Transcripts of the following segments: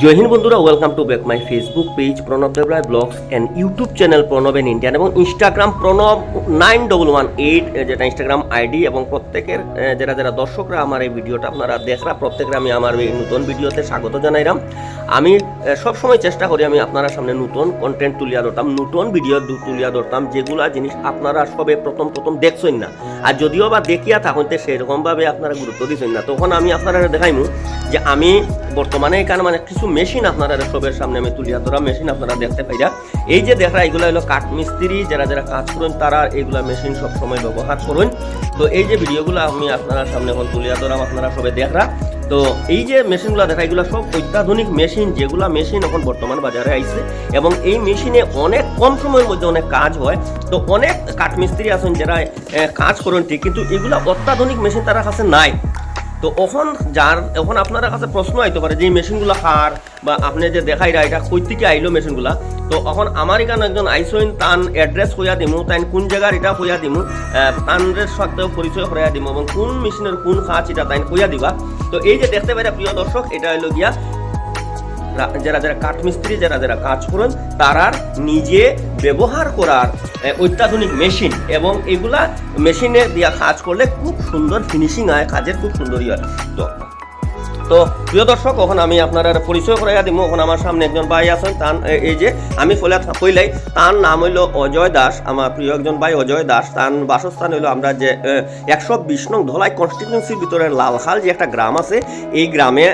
জয় হিন্দ বন্ধুরা welcome to back my Facebook page Pranab Debroy blogs and YouTube channel Pranab an Indian এবং Instagram Pranab nine double one eight যেটা Instagram ID এবং প্রত্যেকের যারা যারা দর্শকরা আমার এই ভিডিওটা আপনারা দেখরা, প্রত্যেকের আমি আমার এই নতুন ভিডিওতে স্বাগত জানাইলাম আমি সবসময় চেষ্টা করি আমি আপনারা সামনে নতুন কন্টেন্ট তুলিয়া ধরতাম, নতুন ভিডিও তুলিয়া ধরতাম, যেগুলা জিনিস আপনারা সবে প্রথম প্রথম দেখছেন না। আর যদিও বা দেখিয়া থাকুন তো সেরকমভাবে আপনারা গুরুত্ব দিচ্ছেন না, তখন আমি আপনারা দেখাইমু যে আমি বর্তমানে এখানে মানে কিছু মেশিন আপনারা সবের সামনে আমি তুলিয়া ধরা মেশিন আপনারা দেখতে পাইরা এই যে দেখা এগুলো হলো কাঠ মিস্ত্রি, যারা যারা কাজ করেন, তারা এইগুলা মেশিন সব সময় ব্যবহার করুন। তো এই যে ভিডিওগুলো আমি আপনারা সামনে এখন তুলিয়া ধরাম আপনারা সবে দেখরা তো এই যে মেশিনগুলো দেখা এগুলো সব অত্যাধুনিক মেশিন যেগুলা মেশিন এখন বর্তমান বাজারে আইছে। এবং এই মেশিনে অনেক কম সময়ের মধ্যে অনেক কাজ হয়। তো অনেক কাঠমিস্ত্রি আছেন, যারা কাজ করেন ঠিক কিন্তু এগুলা অত্যাধুনিক মেশিন তারা কাছে নাই। তো ওখান যার এখন আপনার কাছে প্রশ্ন আইতে পারে যে মেশিনগুলো হার বা আপনি যে দেখাই এটা কই থেকে আইলো মেশিনগুলা? তো এখন আমার এখানে একজন আইসইন, তান অ্যাড্রেস হইয়া দিমু তাই কোন জায়গার এটা হইয়া দিমু তানের সাথে পরিচয় করাইয়া দিমু, এবং কোন মেশিনের কোন কাজ এটা তাই কইয়া দিবা। তো এই যে দেখতে পাই প্রিয় দর্শক, এটা হইল গিয়া রা- যারা যারা কাঠমিস্ত্রি, যারা যারা কাজ করেন, তারার নিজে ব্যবহার করার অত্যাধুনিক মেশিন এবং এগুলা মেশিনে দিয়া কাজ করলে খুব সুন্দর ফিনিশিং হয়, কাজের খুব সুন্দরই হয়। তো তো প্রিয় দর্শক, এখন আমি আপনার পরিচয় করাইয়া দিব এখন আমার সামনে একজন ভাই আছেন তার এই যে আমি ফলে কইলাই, তার নাম হইল অজয় দাস, আমার প্রিয় একজন ভাই অজয় দাস। তার বাসস্থান হইল আমরা যে একশো বিশ নং ধলাই কনস্টিটিউন্সির ভিতরে লালখাল যে একটা গ্রাম আছে, এই গ্রামে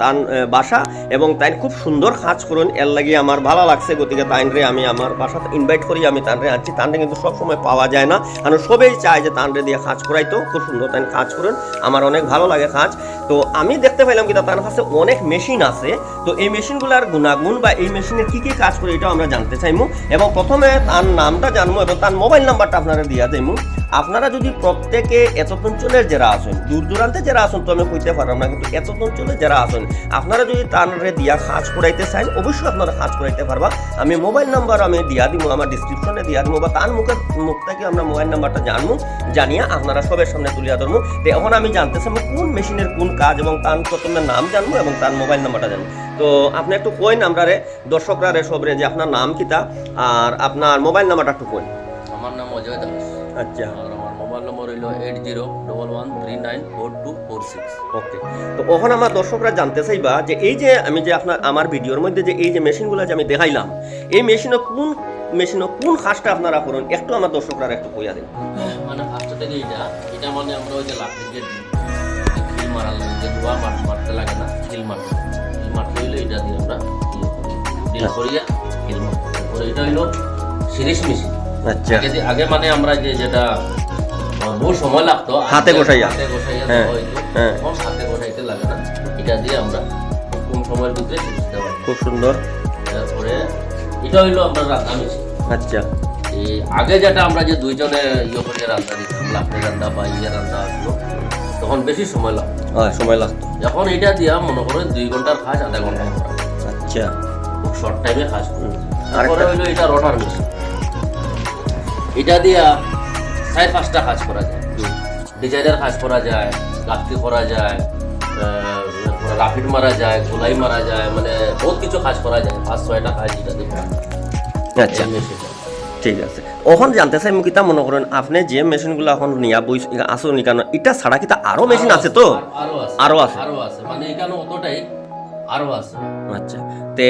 তার বাসা। এবং তাই খুব সুন্দর কাজ করুন। এর লাগি আমার ভালো লাগছে। গতিকে তাইনরে আমি আমার বাসাতে ইনভাইট করি, আমি তানরে আনছি। তানরে কিন্তু সবসময় পাওয়া যায় না। কারণ সবাই চায় যে তানরে দিয়ে কাজ করাইতো। খুব সুন্দর তাই কাজ করুন। আমার অনেক ভালো লাগে কাজ। তো আমি দেখতে পাইলাম কি, তার কাছে অনেক মেশিন আছে। তো এই মেশিনগুলোর গুণাগুণ বা এই মেশিনে কি কি কাজ করে, এটাও আমরা জানতে চাইমু। এবং প্রথমে তার নামটা জানব এবং তার মোবাইল নাম্বারটা আপনারা দিয়া দেবো আপনারা যদি প্রত্যেকে এত অঞ্চলের যারা আছেন, দূর দূরান্তে যারা আছেন, তো আমি কইতে পারলাম না কিন্তু এত অঞ্চলে যারা আছেন, আপনারা যদি তানরে দিয়া কাজ করাইতে চান, অবশ্যই আপনারা কাজ করাইতে পারবা। আমি মোবাইল নাম্বার আমি দিয়া দিব আমার ডিসক্রিপশনে দিয়া দিব বা তার মুখে মুখ থেকে আমরা মোবাইল নাম্বারটা জানব জানিয়ে আপনারা সবের সামনে তুলিয়া ধরবো এখন আমি জানতে চাইব কোন মেশিনের কোন কাজ এবং তার প্রথমে নাম জানব এবং তার মোবাইল নাম্বারটা জানব তো আপনি একটু কইন আমরা রে দর্শকরা রে সবরে যে আপনার নাম কিতা, আর আপনার মোবাইল নাম্বারটা একটু কইন। আমার নাম অজয় দাস। আচ্ছা। আর আমার মোবাইল নম্বর হইল eight zero double one three nine four two four six okay তো ওখানে আমার দর্শকরা জানতে চাইবা যে এই যে আমি যে আপনার আমার ভিডিওর মধ্যে যে এই যে মেশিনগুলো যে আমি দেখাইলাম এই মেশিনে কোন মেশিনে কোন কাজটা আপনারা করুন? একটু আমার দর্শকরা একটু কইয়া দিন। মানে ফার্স্ট থেকে এটা এটা মানে আমরা ওই যে লাকড়ি যে খিল মারার লাগে যে মারতে লাগে না খিল মারতে খিল মারতে হইলে এটা দিয়ে আমরা ডিল করিয়া খিল মারতে এটা হইল সিরিজ মেশিন আচ্ছা। আগে মানে আমরা যে যেটা বহু সময় লাগতো হাতে গোছাইয়া। হাতে গোছাইয়া হ্যাঁ, হ্যাঁ। হাতে গোছাইতে লাগে না। এটা দিয়ে আমরা খুব কম সময়ের ভিতরে শিখতে পারি। খুব সুন্দর। তারপরে এটা হইল আমরা রান্না মেশিন আচ্ছা আগে যেটা আমরা যে দুইজনে ইয়ে করে রান্না দিতাম লাকড়ি রান্না বা ইয়ে রান্না আসলো তখন বেশি সময় লাগতো। সময় লাগতো। এখন এটা দিয়া মনে করেন দুই ঘণ্টার কাজ আধা ঘণ্টা আচ্ছা। খুব শর্ট টাইমে কাজ করি তারপরে হইল এটা রটার মেশিন এটা দিয়া চার পাঁচটা কাজ করা যায়। ডিজাইনের কাজ করা যায় লাকড়ি করা যায় রাফিড মারা যায় গোলাই মারা যায় মানে বহুত কিছু কাজ করা যায় পাঁচ ছয়টা কাজ এটা দিয়ে আচ্ছা ঠিক আছে। ওখান জানতে চাই মুকিতা মনে করেন আপনি যে মেশিনগুলো এখন নিয়া বই আসো নি কেন এটা ছাড়া কি তা আরও মেশিন আছে তো? আরও আছে। আরও আছে। মানে এখানে অতটাই আরও আছে। আচ্ছা। তে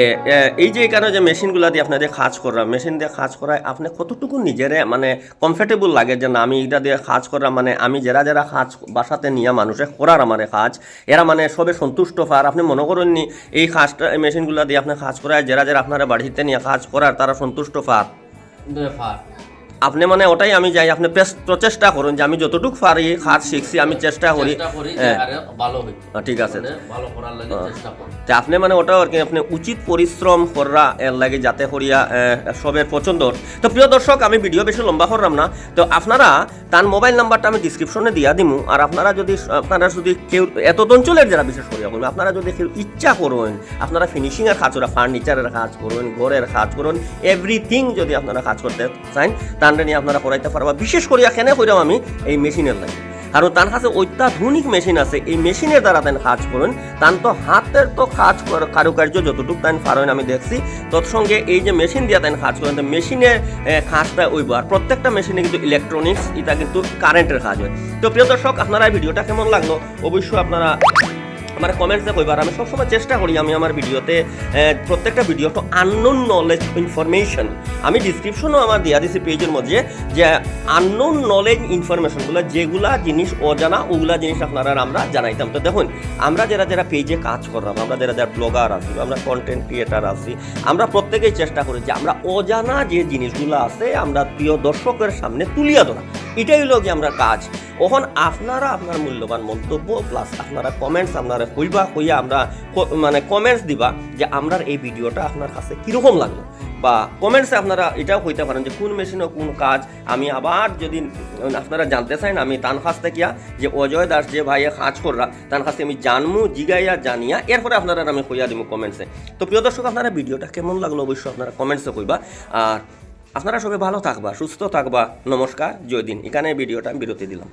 এই যে কারণে যে মেশিনগুলো দিয়ে আপনাদের কাজ করা, মেশিন দিয়ে কাজ করায় আপনি কতটুকু নিজেরে মানে কমফর্টেবল লাগে যে না, আমি এটা দিয়ে কাজ করা মানে আমি যারা যারা কাজ বাসাতে নিয়ে মানুষে করার আমার কাজ, এরা মানে সবে সন্তুষ্ট পার আপনি মনে করেননি, এই কাজটা মেশিনগুলো দিয়ে আপনি কাজ করায়, যারা যারা আপনারা বাড়িতে নিয়ে কাজ করার, তারা সন্তুষ্ট পার আপনি মানে ওটাই আমি যাই আপনি প্রচেষ্টা করুন যে আমি যতটুকু পারি কাজ শিখছি আমি চেষ্টা করি। হ্যাঁ। ঠিক আছে। মানে ভালো করার লাগে চেষ্টা করি তে আপনি মানে ওটাও আর কি আপনি উচিত পরিশ্রম করা এর লাগে যাতে করিয়া সবের পছন্দর তো প্রিয় দর্শক আমি ভিডিও বেশি লম্বা করলাম না। তো আপনারা তার মোবাইল নাম্বারটা আমি ডিসক্রিপশনে দিয়া দিমু। আর আপনারা যদি আপনারা যদি কেউ এত অঞ্চলের যারা বিশেষ করিয়া বলুন আপনারা যদি কেউ ইচ্ছা করুন আপনারা ফিনিশিংয়ের কাজ করা ফার্নিচারের কাজ করুন ঘরের কাজ করুন এভরিথিং যদি আপনারা কাজ করতে চান তাহলে নিয়ে আপনারা করাইতে পারবা। বিশেষ করিয়া কেন কইরাম আমি এই মেশিনের লাগে। কারণ তার কাছে অত্যাধুনিক মেশিন আছে। এই মেশিনের দ্বারা তাই কাজ করেন। তান তো হাতের তো কাজ কারুকার্য যতটুকু তাই পারেন আমি দেখছি। তৎসঙ্গে এই যে মেশিন দিয়ে তাই কাজ করেন মেশিনের কাজটা ওইব। আর প্রত্যেকটা মেশিনে কিন্তু ইলেকট্রনিক্স এটা কিন্তু কারেন্টের কাজ হয়। তো প্রিয় দর্শক, আপনারা ভিডিওটা কেমন লাগল? অবশ্যই আপনারা আমার কমেন্টসে কইবার। আমি সবসময় চেষ্টা করি আমি আমার ভিডিওতে প্রত্যেকটা ভিডিও তো আননোন নলেজ ইনফরমেশন আমি ডিসক্রিপশনও আমার দিয়া দিছি পেজের মধ্যে যে আননোন নলেজ ইনফরমেশনগুলো যেগুলা জিনিস অজানা, ওগুলা জিনিস আপনারা আমরা জানাইতাম। তো দেখুন, আমরা যারা যারা পেজে কাজ করলাম, আমরা যারা যারা ব্লগার আছি, আমরা কন্টেন্ট ক্রিয়েটার আছি, আমরা প্রত্যেকেই চেষ্টা করি যে আমরা অজানা যে জিনিসগুলো আছে, আমরা প্রিয় দর্শকের সামনে তুলিয়া ধরা। এটাই হলো কি আমরা কাজ। ওখন আপনারা আপনার মূল্যবান মন্তব্য প্লাস আপনারা কমেন্টস আপনারা কইবা, কইয়া আমরা মানে কমেন্টস দিবা যে আমরার এই ভিডিওটা আপনার কাছে কীরকম লাগল। বা কমেন্টসে আপনারা এটাও কইতে পারেন যে কোন মেশিনে কোন কাজ। আমি আবার যদি আপনারা জানতে চান, আমি তান কাছ থেকে যে অজয় দাস যে ভাইয়ে কাজ কররা তার কাছে আমি জানমু, জিগাইয়া, জানিয়া, এরপরে আপনারা আমি কইয়া দিব কমেন্টসে তো প্রিয় দর্শক, আপনারা ভিডিওটা কেমন লাগল অবশ্যই আপনারা কমেন্টসে কইবা। আর আপনারা সবাই ভালো থাকবা সুস্থ থাকবা। নমস্কার জয় দিন। এখানে ভিডিওটা বিরতি দিলাম।